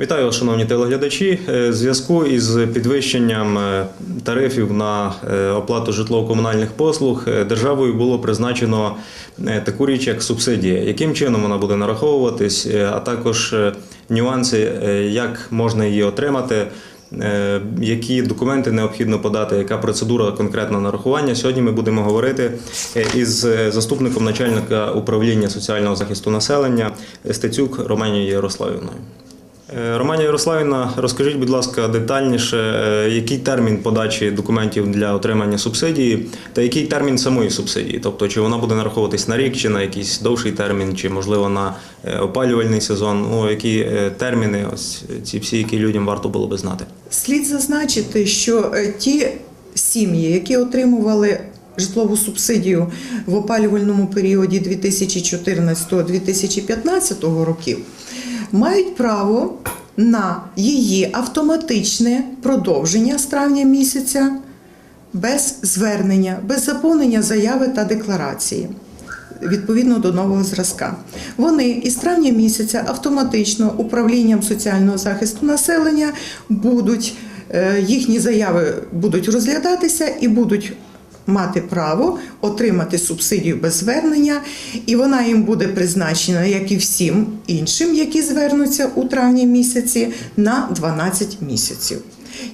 Вітаю, шановні телеглядачі. Е, В зв'язку із підвищенням е, тарифів на е, оплату житлово-комунальних послуг державою було призначено таку річ, як субсидія. Яким чином вона буде нараховуватись, а також нюанси, як можна її отримати. Які документи необхідно подати, яка процедура конкретного нарахування? Сьогодні ми будемо говорити із заступником начальника управління соціального захисту населення Стецюк Романією Ярославівною. Е, Романі Ярославівна, розкажіть, будь ласка, детальніше, е, який термін подачі документів для отримання субсидії та який термін самої субсидії? Тобто, чи вона буде нараховуватись на рік, чи на якийсь довший термін, чи можливо на е, опалювальний сезон? Ну, які терміни, ось ці всі, які людям варто було би знати? Слід зазначити, що ті сім'ї, які отримували житлову субсидію в опалювальному періоді 2014-2015 років, мають право на її автоматичне продовження з травня місяця без звернення, без заповнення заяви та декларації. Відповідно до нового зразка, вони із травня місяця автоматично управлінням соціального захисту населення будуть е, їхні заяви будуть розглядатися і будуть мати право отримати субсидію без звернення, і вона їм буде призначена, як і всім іншим, які звернуться у травні місяці, на 12 місяців.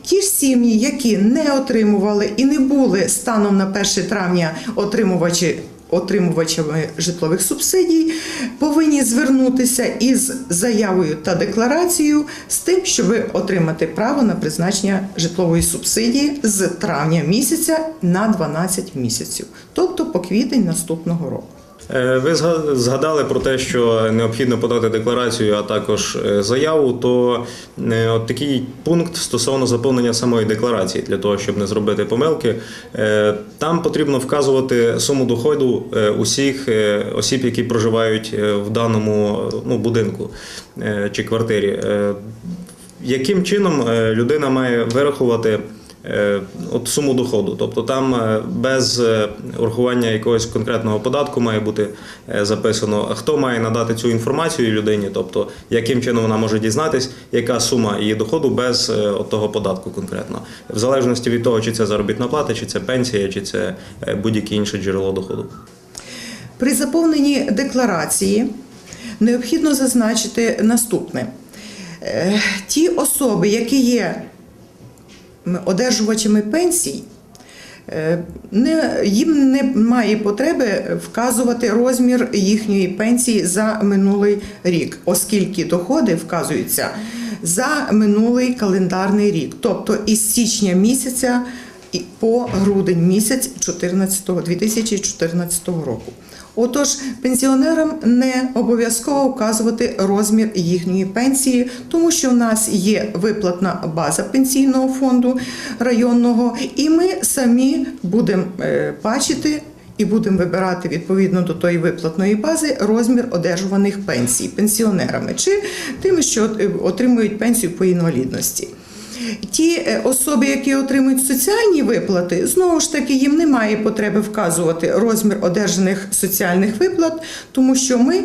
Ті ж сім'ї, які не отримували і не були станом на 1 травня отримувачі. Отримувачами житлових субсидій повинні звернутися із заявою та декларацією з тим, щоб отримати право на призначення житлової субсидії з травня місяця на 12 місяців, тобто по квітень наступного року. Е, Ви згадали про те, що необхідно подати декларацію, а також е, заяву. То е, от такий пункт стосовно заповнення самої декларації для того, щоб не зробити помилки. Там потрібно вказувати суму доходу усіх осіб, які проживають в даному ну, будинку чи квартирі. Яким чином людина має вирахувати? Е, От суму доходу, тобто там е, без е, урахування якогось конкретного податку має бути записано, хто має надати цю інформацію людині, тобто яким чином вона може дізнатись, яка сума її доходу без от того податку конкретно, в залежності від того, чи це заробітна плата, чи це пенсія, чи це будь-яке інше джерело доходу. При заповненні декларації необхідно зазначити наступне: ті особи, які є одержувачами пенсій, е, не, їм немає потреби вказувати розмір їхньої пенсії за минулий рік, оскільки доходи вказуються за минулий календарний рік, тобто із січня місяця по грудень місяць 2014 року. Отож, пенсіонерам не обов'язково вказувати розмір їхньої пенсії, тому що в нас є виплатна база пенсійного фонду районного, і ми самі будемо е, бачити. І будемо вибирати відповідно до тої виплатної бази розмір одержуваних пенсій пенсіонерами чи тими, що е, отримують пенсію по інвалідності. Ті е, особи, які отримують соціальні виплати, знову ж таки їм немає потреби вказувати розмір одержаних соціальних виплат, тому що ми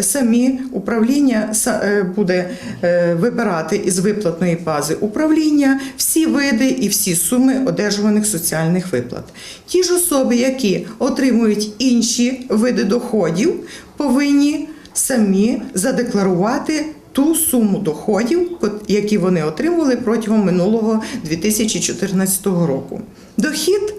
самі управління е, буде е, вибирати із виплатної бази управління всі види і всі суми одержуваних соціальних виплат. Ті ж особи, які отримують інші види доходів, повинні самі задекларувати ту суму доходів, які вони отримували протягом минулого 2014 року. Дохід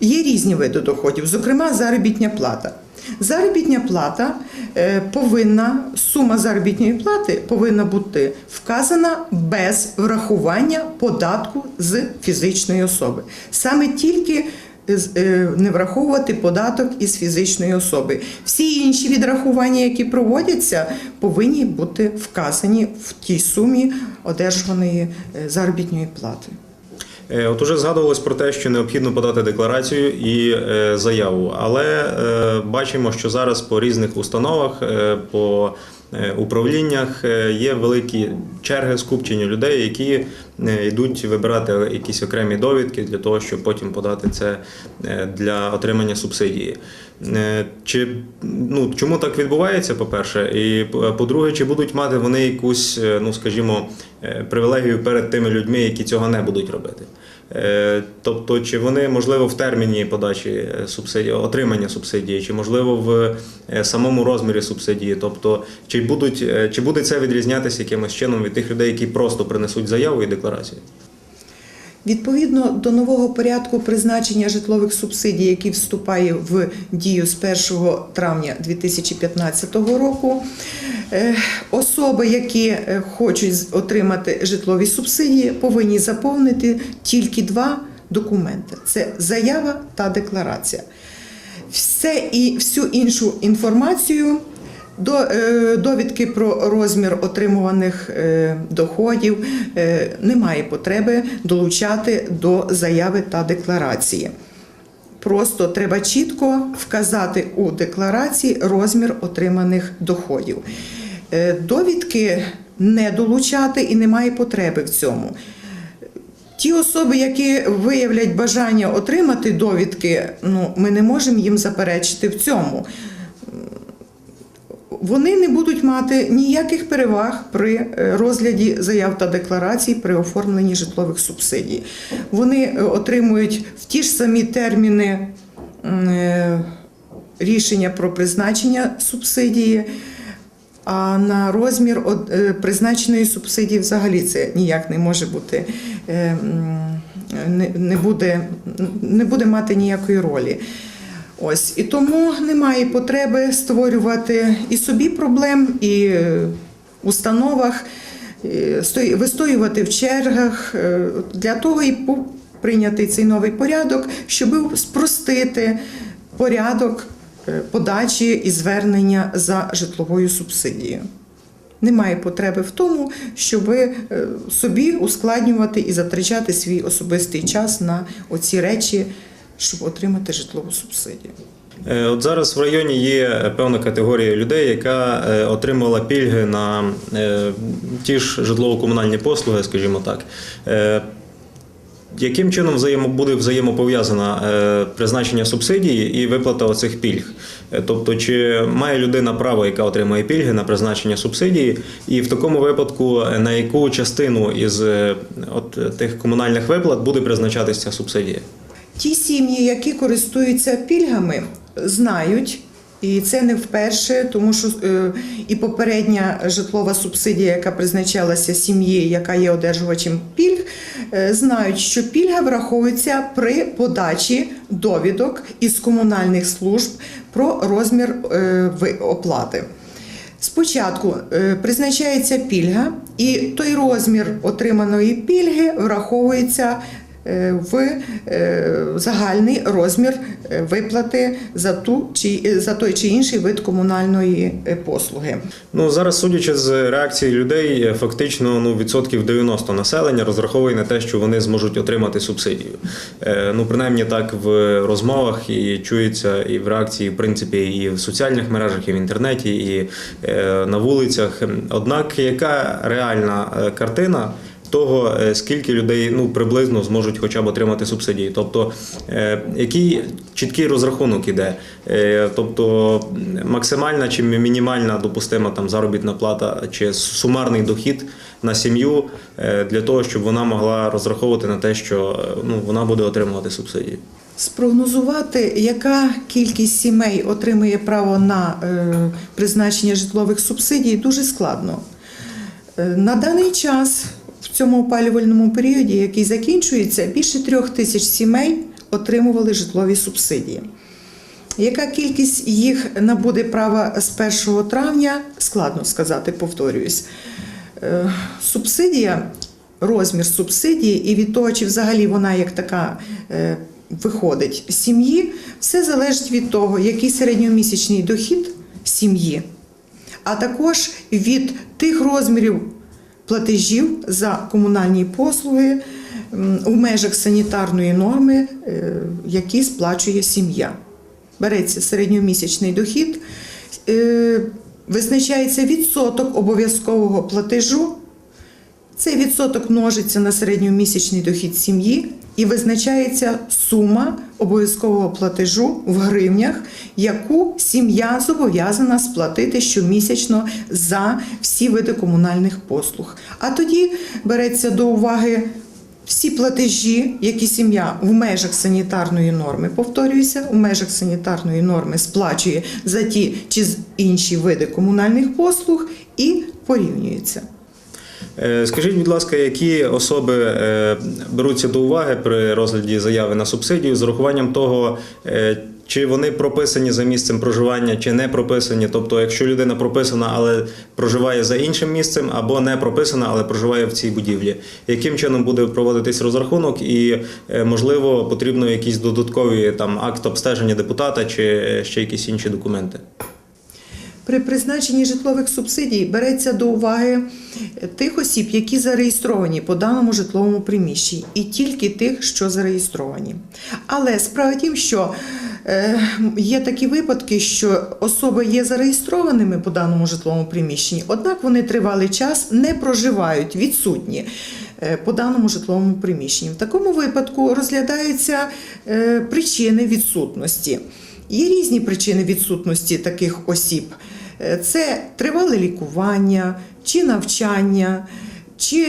є різні види доходів, зокрема заробітня плата. Заробітня плата е, повинна, сума заробітної плати повинна бути вказана без врахування податку з фізичної особи. Саме тільки не враховувати податок із фізичної особи. Всі інші відрахування, які проводяться, повинні бути вказані в тій сумі одержуваної е, заробітної плати. Е, От уже згадувалось про те, що необхідно подати декларацію і е, заяву, але е, бачимо, що зараз по різних установах, е, по е, управліннях е, є великі черги скупчення людей, які е, йдуть вибирати якісь окремі довідки для того, щоб потім подати це е, для отримання субсидії. Е, Чи ну чому так відбувається, по-перше, і по- по-друге, чи будуть мати вони якусь, е, ну скажімо, е, привілегію перед тими людьми, які цього не будуть робити? Е, Тобто, чи вони можливо в терміні подачі е, субсидії, отримання субсидії, чи можливо в е, самому розмірі субсидії? Тобто, чи будуть чи буде це відрізнятися якимось чином від тих людей, які просто принесуть заяву і декларацію? Відповідно до нового порядку призначення житлових субсидій, який вступає в дію з 1 травня 2015 року, е, особи, які е, хочуть отримати житлові субсидії, повинні заповнити тільки два документи: це заява та декларація. Все і всю іншу інформацію. Е, довідки про розмір отримуваних е, доходів е, немає потреби долучати до заяви та декларації. Просто треба чітко вказати у декларації розмір отриманих доходів. Довідки не долучати і немає потреби в цьому. Ті особи, які виявлять бажання отримати довідки, ну ми не можемо їм заперечити в цьому. Вони не будуть мати ніяких переваг при е, розгляді заяв та декларацій при оформленні житлових субсидій. Вони е, отримують в ті ж самі терміни е, рішення про призначення субсидії. А на розмір призначеної субсидії взагалі це ніяк не може бути, не, буде, не буде мати ніякої ролі. Ось і тому немає потреби створювати і собі проблем, і е, установах, вистоювати в чергах. Е, Для того і прийнятий цей новий порядок, щоб спростити порядок е, подачі і звернення за житловою субсидією. Немає потреби в тому, щоб собі ускладнювати і затрачати свій особистий час на оці речі, щоб отримати житлову субсидію. Е, От зараз в районі є певна категорія людей, яка е, отримала пільги на е, ті ж житлово-комунальні послуги, скажімо так. Е, Яким чином буде взаємопов'язана е, призначення субсидії і виплата оцих пільг? Е, Тобто, чи має людина право, яка отримує пільги на призначення субсидії, і в такому випадку е, на яку частину із е, от, е, тих комунальних виплат буде призначатися субсидія? Ті сім'ї, які користуються пільгами, знають. І це не вперше, тому що е, і попередня житлова субсидія, яка призначалася сім'ї, яка є одержувачем пільг, е, знають, що пільга враховується при подачі довідок із комунальних служб про розмір е, оплати. Спочатку призначається пільга, і той розмір отриманої пільги враховується в е, загальний розмір е, виплати за ту чи е, за той чи інший вид комунальної е, послуги. Ну зараз, судячи з реакції людей, е, фактично ну відсотків 90 населення розраховує на те, що вони зможуть отримати субсидію. Е, Ну принаймні так в розмовах і чується і в реакції, в принципі, і в соціальних мережах, і в інтернеті, і е, на вулицях. Однак, яка реальна е, картина? Того, е, скільки людей ну приблизно зможуть хоча б отримати субсидії, тобто е, який чіткий розрахунок іде, е, тобто максимальна чи мінімальна допустима там заробітна плата чи сумарний дохід на сім'ю для того, щоб вона могла розраховувати на те, що ну вона буде отримувати субсидії. Спрогнозувати, яка кількість сімей отримує право на призначення житлових субсидій, дуже складно. На даний час, цьому опалювальному періоді, який закінчується, більше трьох тисяч сімей отримували житлові субсидії. Яка кількість їх набуде права з 1 травня, складно сказати, повторююсь. Е, Субсидія, розмір субсидії і від того, чи взагалі вона як така е, виходить з сім'ї, все залежить від того, який середньомісячний дохід сім'ї, а також від тих розмірів платежів за комунальні послуги у межах санітарної норми, е, які сплачує сім'я. Береться середньомісячний дохід, е, визначається відсоток обов'язкового платежу. Цей відсоток множиться на середньомісячний дохід сім'ї і визначається сума обов'язкового платежу в гривнях, яку сім'я зобов'язана сплатити щомісячно за всі види комунальних послуг. А тоді береться до уваги всі платежі, які сім'я в межах санітарної норми, повторююся, у межах санітарної норми сплачує за ті чи інші види комунальних послуг і порівнюється. Е, Скажіть, будь ласка, які особи е, беруться до уваги при розгляді заяви на субсидію з урахуванням того, е, чи вони прописані за місцем проживання, чи не прописані? Тобто, якщо людина прописана, але проживає за іншим місцем, або не прописана, але проживає в цій будівлі, яким чином буде проводитись розрахунок, і можливо потрібно якісь додаткові там акт обстеження депутата чи ще якісь інші документи? При призначенні житлових субсидій береться до уваги тих осіб, які зареєстровані по даному житловому приміщенні, і тільки тих, що зареєстровані. Але справа тім, що е, є такі випадки, що особи є зареєстрованими по даному житловому приміщенні, однак вони тривалий час не проживають, відсутні. Е, По даному житловому приміщенні. В такому випадку розглядаються е, причини відсутності. Є різні причини відсутності таких осіб. Е, Це тривале лікування, чи навчання, чи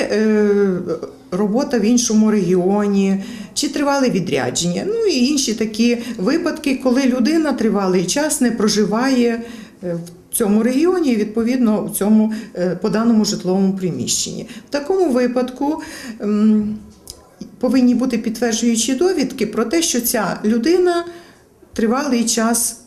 робота в іншому регіоні, чи тривале відрядження. Ну і інші такі випадки, коли людина тривалий час не проживає в цьому регіоні, і, відповідно в цьому е, по даному житловому приміщенні. В такому випадку. Повинні бути підтверджуючі довідки про те, що ця людина тривалий час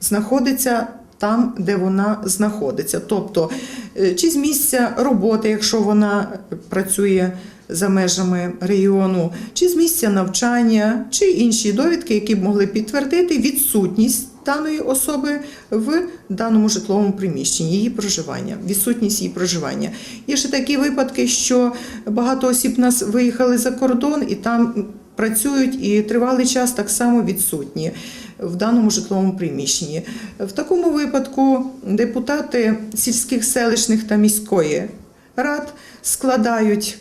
знаходиться там, де вона знаходиться. Тобто, е, чи з місця роботи, якщо вона працює за межами регіону, чи з місця навчання, чи інші довідки, які б могли підтвердити відсутність даної особи в даному житловому приміщенні, її проживання, відсутність її проживання. Є ще такі випадки, що багато осіб нас виїхали за кордон і там працюють і тривалий час так само відсутні в даному житловому приміщенні. В такому випадку депутати сільських селищних та міської рад складають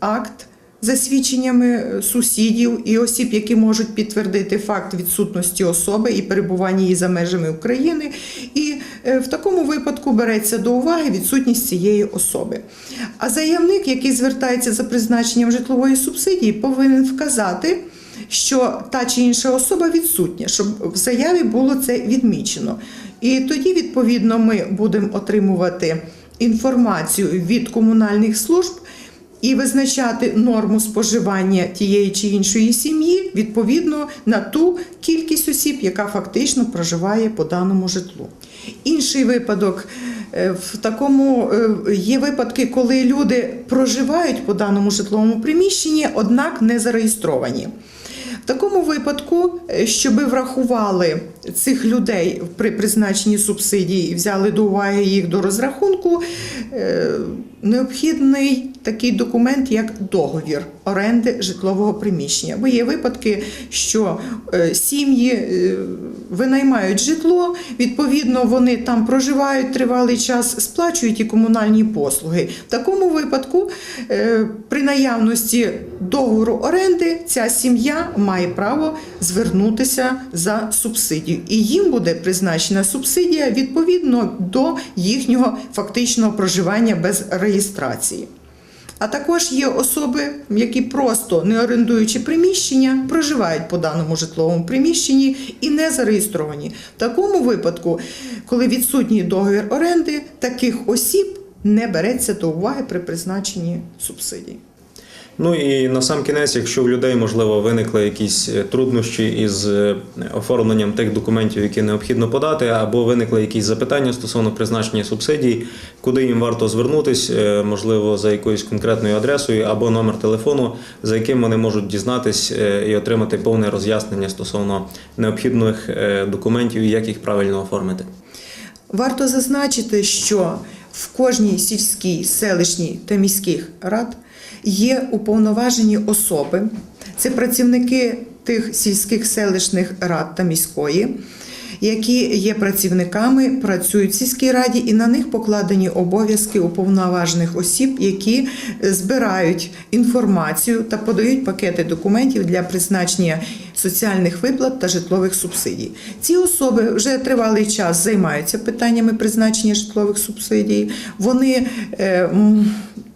акт за свідченнями сусідів і осіб, які можуть підтвердити факт відсутності особи і перебування її за межами України. І е, в такому випадку береться до уваги відсутність цієї особи. А заявник, який звертається за призначенням житлової субсидії, повинен вказати. Що та чи інша особа відсутня, щоб в заяві було це відмічено. І тоді, відповідно, ми будемо отримувати інформацію від комунальних служб і визначати норму споживання тієї чи іншої сім'ї відповідно на ту кількість осіб, яка фактично проживає по даному житлу. Інший випадок е, в такому е, є випадки, коли люди проживають по даному житловому приміщенні, однак не зареєстровані. В такому випадку, щоби щоб врахували цих людей при призначенні субсидій і взяли до уваги їх до розрахунку, е, необхідний такий документ, як договір оренди житлового приміщення. Бо є випадки, що е, сім'ї е, винаймають житло, відповідно, вони там проживають тривалий час, сплачують і комунальні послуги. В такому випадку, е, при наявності договору оренди, ця сім'я має право звернутися за субсидію. І їм буде призначена субсидія відповідно до їхнього фактичного проживання без реєстрації. А також є особи, які просто не орендуючи приміщення, проживають по даному житловому приміщенні і не зареєстровані. В такому випадку, коли відсутній договір оренди, таких осіб не береться до уваги при призначенні субсидій. Ну і на сам кінець, якщо в людей можливо виникли якісь е, труднощі із е, оформленням тих документів, які необхідно подати, або виникли якісь запитання стосовно призначення субсидій, куди їм варто звернутись, е, можливо, за якоюсь конкретною адресою або номер телефону, за яким вони можуть дізнатись і отримати повне роз'яснення стосовно необхідних документів і як їх правильно оформити. Варто зазначити, що в кожній сільській, селищній та міських рад є уповноважені особи, це працівники тих сільських селищних рад та міської, які є працівниками, працюють в сільській раді, і на них покладені обов'язки уповноважених осіб, які збирають інформацію та подають пакети документів для призначення соціальних виплат та житлових субсидій. Ці особи вже тривалий час займаються питаннями призначення житлових субсидій. Вони е,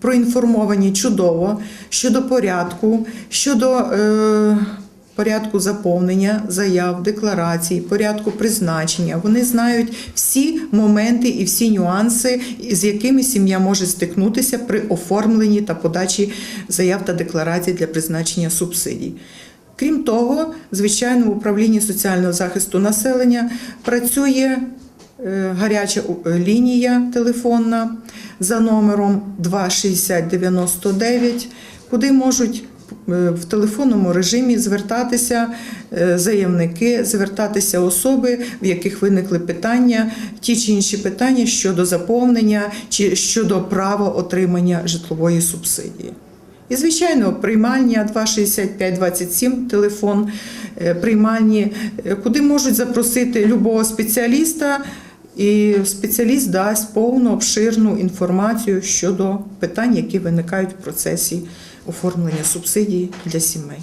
проінформовані чудово щодо порядку, щодо е, порядку заповнення заяв, декларацій, порядку призначення. Вони знають всі моменти і всі нюанси, з якими сім'я може стикнутися при оформленні та подачі заяв та декларацій для призначення субсидій. Крім того, звичайно, в управлінні соціального захисту населення працює е, гаряча е, лінія телефонна за номером 26099, куди можуть е, в телефонному режимі звертатися е, заявники, звертатися особи, в яких виникли питання, ті чи інші питання щодо заповнення чи щодо права отримання житлової субсидії. І, звичайно, приймальня 26527, телефон е, приймальні, куди можуть запросити любого спеціаліста, і спеціаліст дасть повну обширну інформацію щодо питань, які виникають в процесі оформлення субсидій для сімей.